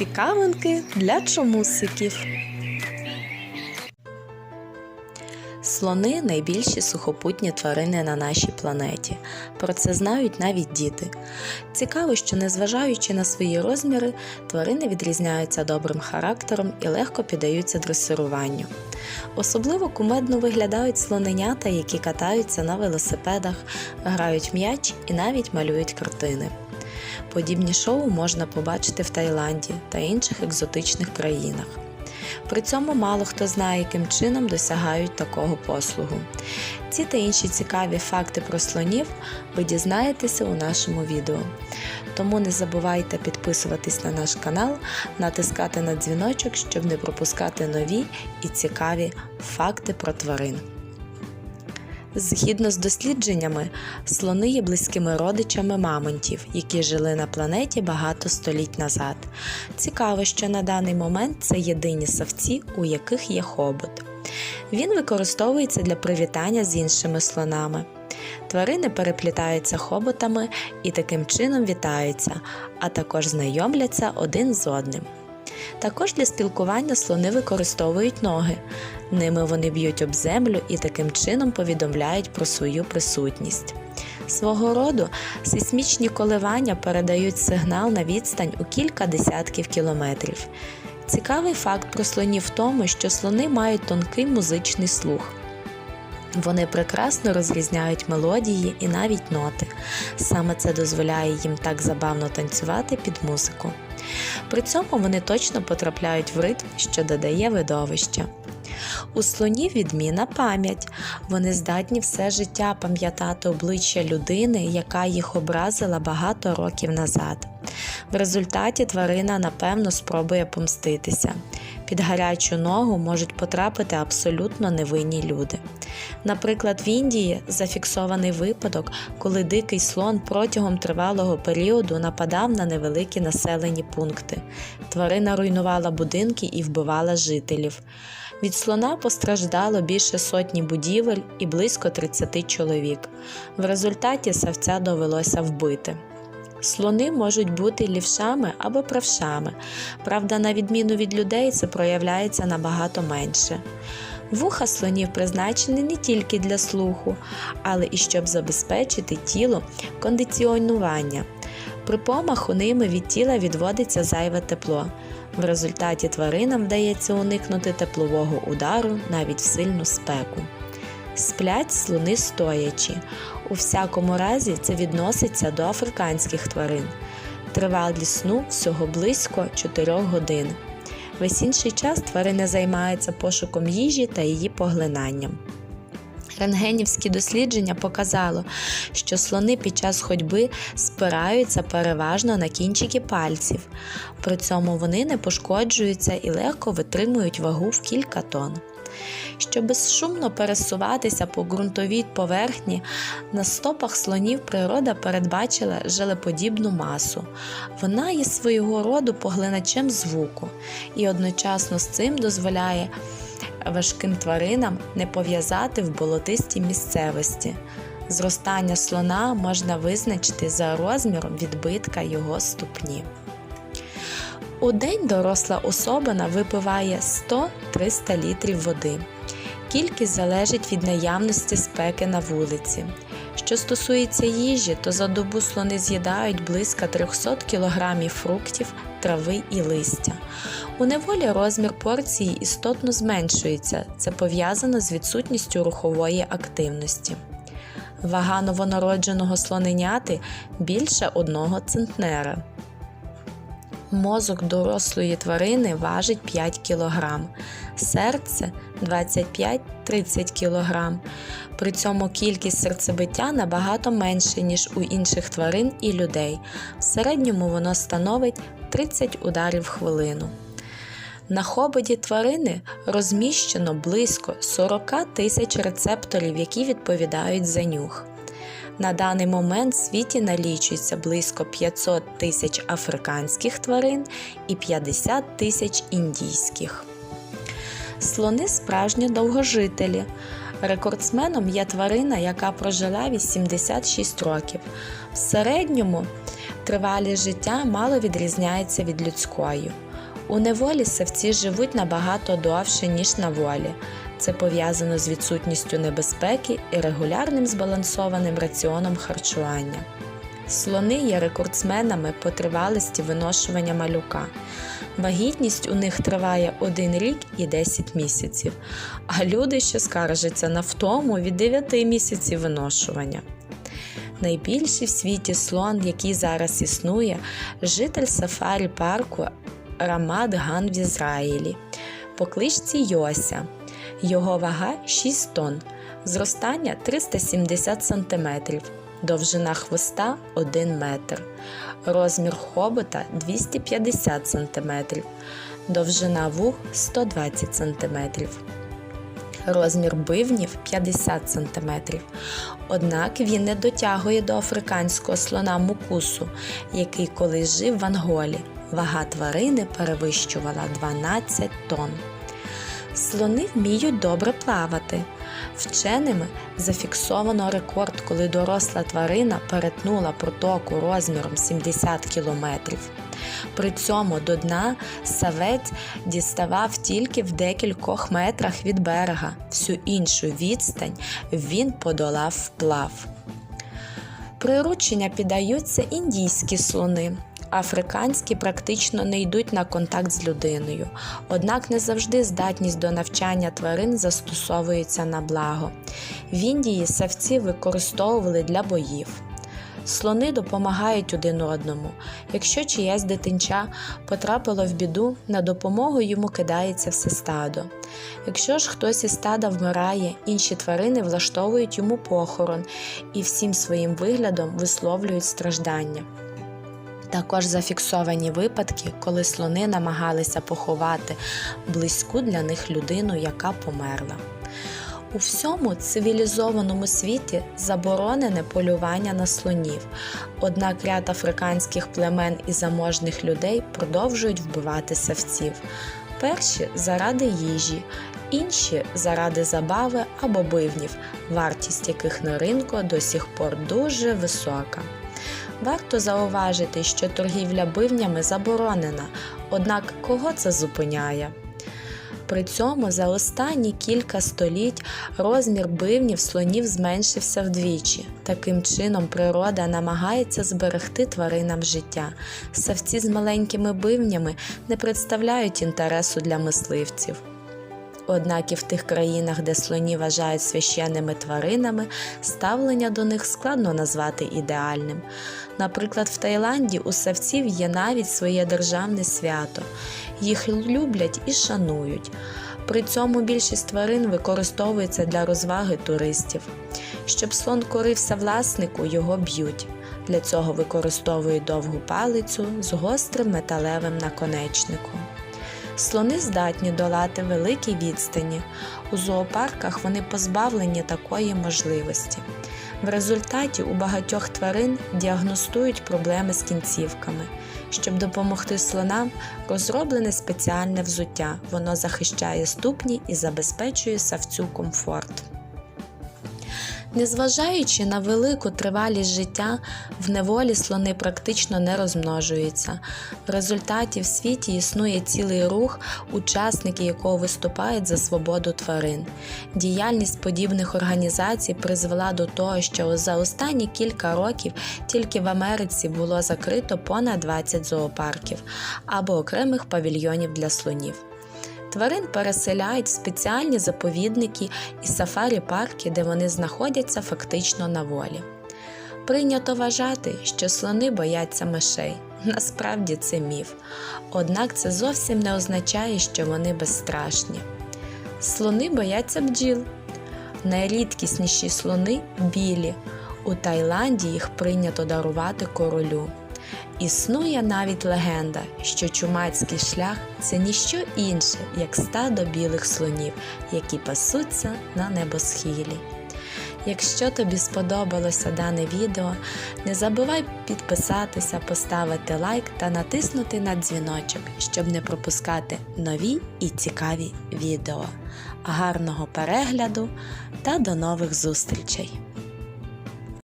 Цікавинки для чомусиків. Слони найбільші сухопутні тварини на нашій планеті. Про це знають навіть діти. Цікаво, що незважаючи на свої розміри, тварини відрізняються добрим характером і легко піддаються дресируванню. Особливо кумедно виглядають слоненята, які катаються на велосипедах, грають м'яч і навіть малюють картини. Подібні шоу можна побачити в Таїланді та інших екзотичних країнах. При цьому мало хто знає, яким чином досягають такого послугу. Ці та інші цікаві факти про слонів ви дізнаєтеся у нашому відео. Тому не забувайте підписуватись на наш канал, натискати на дзвіночок, щоб не пропускати нові і цікаві факти про тварин. Згідно з дослідженнями, слони є близькими родичами мамонтів, які жили на планеті багато століть назад. Цікаво, що на даний момент це єдині савці, у яких є хобот. Він використовується для привітання з іншими слонами. Тварини переплітаються хоботами і таким чином вітаються, а також знайомляться один з одним. Також для спілкування слони використовують ноги. Ними вони б'ють об землю і таким чином повідомляють про свою присутність. Свого роду сейсмічні коливання передають сигнал на відстань у кілька десятків кілометрів. Цікавий факт про слонів в тому, що слони мають тонкий музичний слух. Вони прекрасно розрізняють мелодії і навіть ноти. Саме це дозволяє їм так забавно танцювати під музику. При цьому вони точно потрапляють в ритм, що додає видовища. У слонів відмінна пам'ять. Вони здатні все життя пам'ятати обличчя людини, яка їх образила багато років назад. В результаті тварина напевно спробує помститися. Під гарячу ногу можуть потрапити абсолютно невинні люди. Наприклад, в Індії зафіксований випадок, коли дикий слон протягом тривалого періоду нападав на невеликі населені пункти. Тварина руйнувала будинки і вбивала жителів. Від слона постраждало більше сотні будівель і близько 30 чоловік. В результаті савця довелося вбити. Слони можуть бути лівшами або правшами, правда, на відміну від людей, це проявляється набагато менше. Вуха слонів призначені не тільки для слуху, але і щоб забезпечити тіло кондиціонування. При помаху ними від тіла відводиться зайве тепло. В результаті тваринам вдається уникнути теплового удару навіть в сильну спеку. Сплять слони стоячи. У всякому разі це відноситься до африканських тварин. Тривалість сну всього близько 4 годин. Весь інший час тварини займаються пошуком їжі та її поглинанням. Рентгенівські дослідження показало, що слони під час ходьби спираються переважно на кінчики пальців, при цьому вони не пошкоджуються і легко витримують вагу в кілька тонн. Щоб безшумно пересуватися по ґрунтовій поверхні, на стопах слонів природа передбачила желеподібну масу. Вона є свого роду поглиначем звуку і одночасно з цим дозволяє важким тваринам не пов'язати в болотистій місцевості. Зростання слона можна визначити за розміром відбитка його ступні. У день доросла особина випиває 100-300 літрів води. Кількість залежить від наявності спеки на вулиці. Що стосується їжі, то за добу слони з'їдають близько 300 кг фруктів, трави і листя. У неволі розмір порції істотно зменшується, це пов'язано з відсутністю рухової активності. Вага новонародженого слоненяти більше одного центнера. Мозок дорослої тварини важить 5 кг, серце 25-30 кг. При цьому кількість серцебиття набагато менше, ніж у інших тварин і людей. В середньому воно становить 30 ударів в хвилину. На хоботі тварини розміщено близько 40 тисяч рецепторів, які відповідають за нюх. На даний момент в світі налічується близько 500 тисяч африканських тварин і 50 тисяч індійських. Слони справжні довгожителі. Рекордсменом є тварина, яка прожила 86 років. В середньому тривалість життя мало відрізняється від людської. У неволі савці живуть набагато довше, ніж на волі. Це пов'язано з відсутністю небезпеки і регулярним збалансованим раціоном харчування. Слони є рекордсменами по тривалості виношування малюка. Вагітність у них триває 1 рік і 10 місяців, а люди ще скаржаться на втому від 9 місяців виношування. Найбільший в світі слон, який зараз існує, житель сафарі парку Рамад Ган в Ізраїлі по кличці Йося. Його вага 6 тонн, зростання 370 см, довжина хвоста 1 метр, розмір хобота 250 см, довжина вух 120 см. Розмір бивнів 50 см. Однак він не дотягує до африканського слона мукусу, який колись жив в Анголі. Вага тварини перевищувала 12 тонн. Слони вміють добре плавати. Вченими зафіксовано рекорд, коли доросла тварина перетнула протоку розміром 70 кілометрів. При цьому до дна савець діставав тільки в декількох метрах від берега. Всю іншу відстань він подолав вплав. Приручення піддаються індійські слони. Африканські практично не йдуть на контакт з людиною, однак не завжди здатність до навчання тварин застосовується на благо. В Індії савці використовували для боїв. Слони допомагають один одному. Якщо чиясь дитинча потрапило в біду, на допомогу йому кидається все стадо. Якщо ж хтось із стада вмирає, інші тварини влаштовують йому похорон і всім своїм виглядом висловлюють страждання. Також зафіксовані випадки, коли слони намагалися поховати близьку для них людину, яка померла. У всьому цивілізованому світі заборонене полювання на слонів, однак ряд африканських племен і заможних людей продовжують вбивати савців. Перші заради їжі, інші заради забави або бивнів, вартість яких на ринку до сих пор дуже висока. Варто зауважити, що торгівля бивнями заборонена, однак кого це зупиняє? При цьому за останні кілька століть розмір бивнів слонів зменшився вдвічі. Таким чином, природа намагається зберегти тваринам життя. Савці з маленькими бивнями не представляють інтересу для мисливців. Однак і в тих країнах, де слоні вважають священними тваринами, ставлення до них складно назвати ідеальним. Наприклад, в Таїланді у савців є навіть своє державне свято, їх люблять і шанують. При цьому більшість тварин використовується для розваги туристів. Щоб слон корився власнику, його б'ють. Для цього використовують довгу палицю з гострим металевим наконечником. Слони здатні долати великі відстані. У зоопарках вони позбавлені такої можливості. В результаті у багатьох тварин діагностують проблеми з кінцівками. Щоб допомогти слонам, розроблене спеціальне взуття. Воно захищає ступні і забезпечує савцю комфорт. Незважаючи на велику тривалість життя, в неволі слони практично не розмножуються. В результаті в світі існує цілий рух, учасники якого виступають за свободу тварин. Діяльність подібних організацій призвела до того, що за останні кілька років тільки в Америці було закрито понад 20 зоопарків або окремих павільйонів для слонів. Тварин переселяють в спеціальні заповідники і сафарі-парки, де вони знаходяться фактично на волі. Прийнято вважати, що слони бояться мишей. Насправді це міф. Однак це зовсім не означає, що вони безстрашні. Слони бояться бджіл. Найрідкісніші слони білі. У Таїланді їх прийнято дарувати королю. Існує навіть легенда, що чумацький шлях це ніщо інше, як стадо білих слонів, які пасуться на небосхилі. Якщо тобі сподобалося дане відео, не забувай підписатися, поставити лайк та натиснути на дзвіночок, щоб не пропускати нові і цікаві відео. Гарного перегляду та до нових зустрічей!